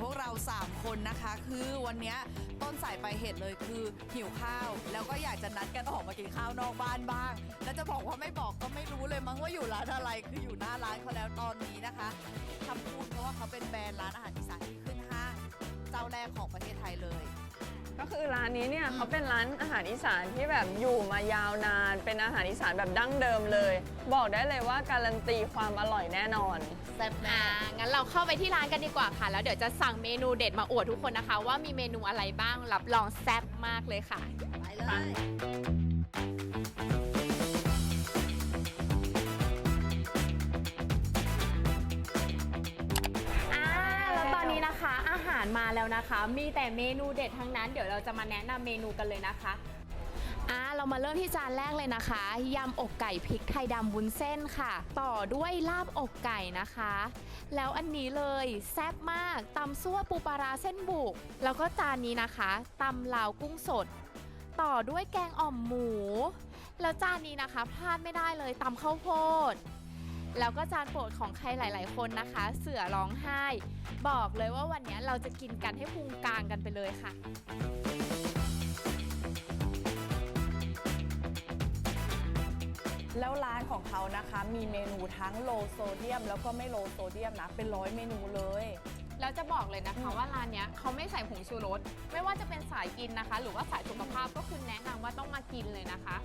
พวกเรา 3 คนนะคะ คือวันนี้ต้นสายไปเหตุเลยคือหิวข้าว แล้วก็อยากจะนัดกันออกมากินข้าวนอกบ้านบ้าง แล้วจะบอกว่าไม่บอกก็ไม่รู้เลยมั้งว่าอยู่ร้านอะไรคืออยู่หน้าร้านเขาแล้วตอนนี้นะคะทำพูดเพราะว่าเขาเป็นแบรนด์ร้านอาหารอีสาน คือร้านนี้เนี่ยเขาเป็นร้านอาหารอีสานที่แบบอยู่มายาวนาน เป็นอาหารอีสานแบบดั้งเดิมเลย บอกได้เลยว่าการันตีความอร่อยแน่นอน แซ่บแน่อ่างั้นเราเข้าไปที่ร้านกันดีกว่าค่ะ แล้วเดี๋ยวจะสั่งเมนูเด็ดมาอวดทุกคนนะคะ ว่ามีเมนูอะไรบ้าง รับรองแซ่บมากเลยค่ะ ไปเลยารมาแล้วนะคะ มีแต่เมนูเด็ดทั้งนั้น เดี๋ยวเราจะมาแนะนำเมนูกันเลยนะคะอ่าเรามาเริ่มที่จานแรกเลยนะคะยำอกไก่พริกไทยดำวุ้นเส้นค่ะ ต่อด้วยลาบอกไก่นะคะ แล้วอันนี้เลยแซ่บมากตำซั่วปูปลาราเส้นบุก แล้วก็จานนี้นะคะตำลาวกุ้งสด ต่อด้วยแกงอ่อมหมู แล้วจานนี้นะคะพลาดไม่ได้เลยตำข้าวโพด แล้วก็จานโปรดของใครหลาย ๆ คนนะคะ เสือร้องไห้ บอกเลยว่าวันนี้เราจะกินกันให้พุงกลางกันไปเลยค่ะแล้วร้านของเขานะคะมีเมนูทั้งโลโซเดียม แล้วก็ไม่โลโซเดียมนะ เป็นร้อยเมนูเลย แล้วจะบอกเลยนะคะว่าร้านเนี้ยเขาไม่ใส่ผงชูรส ไม่ว่าจะเป็นสายกินนะคะ หรือว่าสายสุขภาพก็คือแนะนำว่าต้องมากินเลยนะคะ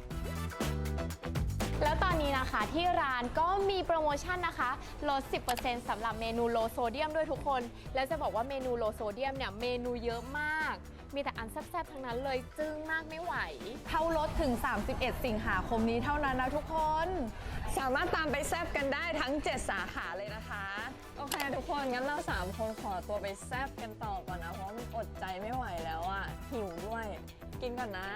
แล้วตอนนี้นะคะที่ร้านก็มีโปรโมชั่นนะคะลด 10%สำหรับเมนูโลโซเดียมด้วยทุกคน แล้วจะบอกว่าเมนูโลโซเดียมเนี่ยเมนูเยอะมาก มีแต่อันแซ่บๆทั้งนั้นเลยจึ้งมากไม่ไหวเข้ารถถึง 31 สิงหาคมนี้เท่านั้นนะทุกคน สามารถตามไปแซบกันได้ทั้ง 7 สาขาเลยนะคะ โอเคทุกคนงั้นเรา 3 คนขอตัวไปแซบกันต่อก่อนนะ เพราะมันอดใจไม่ไหวแล้วอะ่ะหิวด้วย กินก่อนนะ